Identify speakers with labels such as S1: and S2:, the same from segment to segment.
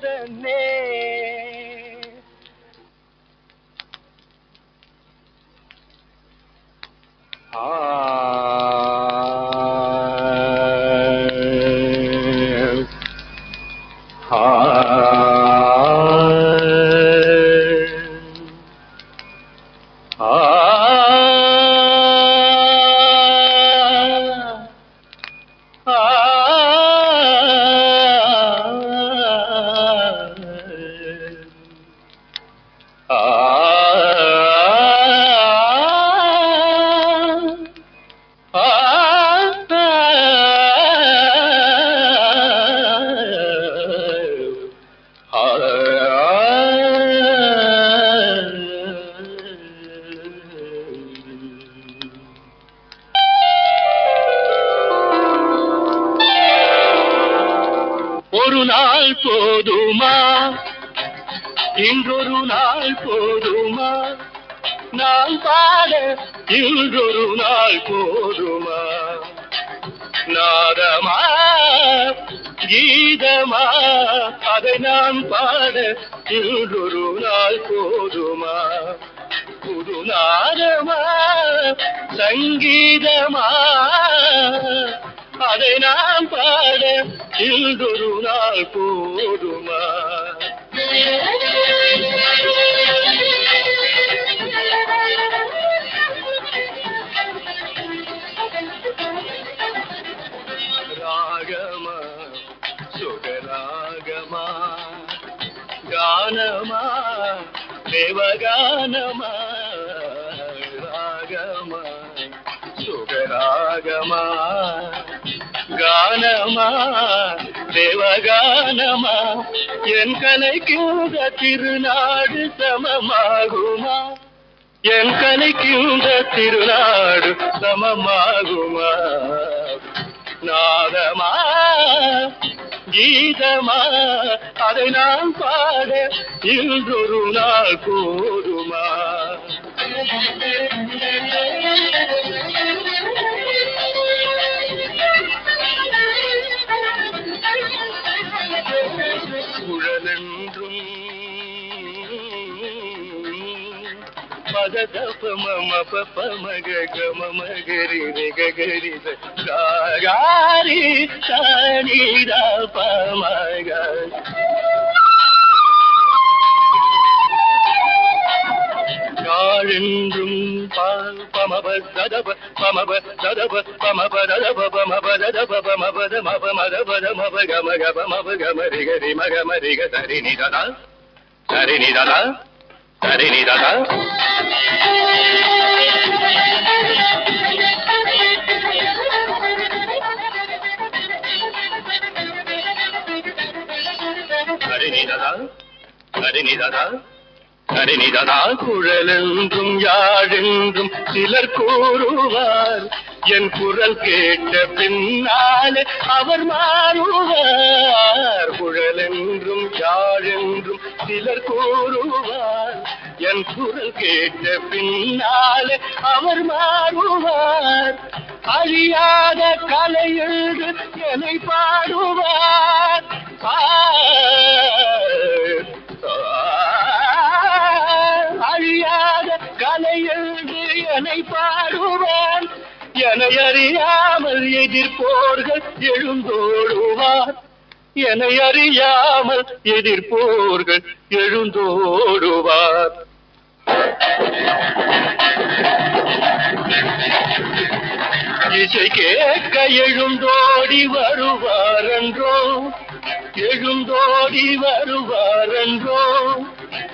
S1: the name. Ha ha ஒரு நாள் போதுமா? இன்றொரு நாள் போதுமா? நான் பாட இன்றொரு நாள் போதுமா? நாதமா கீதமா அதை நான் பாட இன்றொரு நாள் போதுமா? புது நாதமா சங்கீதமா அதை நான் பாட இன்றொரு நாள் போதுமா? கானமா தேவகானமா ராகமா சுகராகமா கானமா தேவகானமா என் கலைக்குந்த திருநாடு சமமாகுமா என் கலைக்குந்த திருநாடு சமமாகுமா நாதமா கீதமா அதை நான் பாட இன்றொரு நாள் போதுமா குழலென்றும் பததப மம பப மக கம மகரி ரிக கரி காரி சனித பமக காழென்றும் பால் பமப சதப பமப சதப பமப ததப பமப ததப பமப தமப மதப தமப கம கப மப கம ரிக ரி மக மரிக சரி நிததா சரி நிததா சரி நிததா சரி நிததா சரி நிததா சரி நிததா குழலென்றும் யாழென்றும் சிலர் கூறுவார். என் குரல் கேட்ட பின்னாலே அவர் மாறுவார். குழலென்றும் யாழென்றும் சிலர் கூறுவார் என் குரல் கேட்ட பின்னாலே அவர் மாறுவார். அழியாத கலையெழுது என்னை பாடுவார். அழியாத கலையெழுது என்னை பாடுவார். என அறியாமல் எதிர்ப்போர்கள் எழுந்தோடுவார். என்னை அறியாமல் எதிர்ப்போர்கள் எழுந்தோடுவார். இசை கேட்க எழுந்தோடி வருவாரன்றோ? எழுந்தோடி வருவாரன்றோ?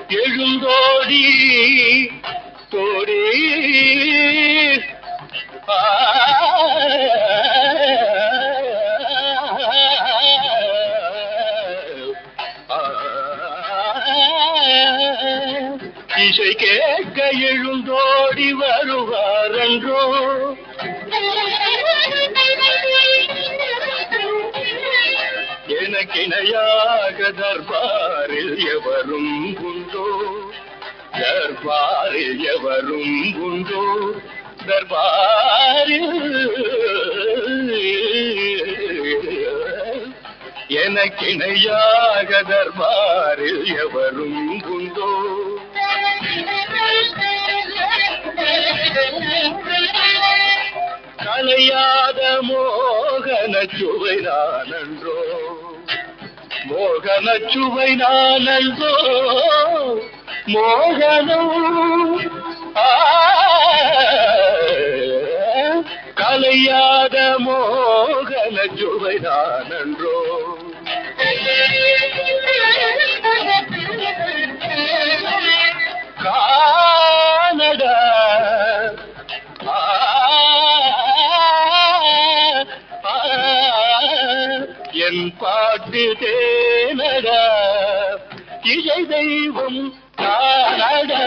S1: எழுந்தோடி தோடி இசை கேட்க எழுந்தோடி வருவாரன்றோ? எனக்கிணையாக தர்பாரில் எவரும் உண்டோ? தர்பாரில் எவரும் உண்டோ? தர்பாரில் எனக்கிணையாக தர்பாரில் எவரும் உண்டோ? கலையாத மோகன சுவை நானன்றோ? மோகன சுவை நானன்றோ? மோகனம் கலையாத மோகன சுவை நானன்றோ? கானடா. என் பாட்டு தேனடா. இசை தெய்வம் கானடா.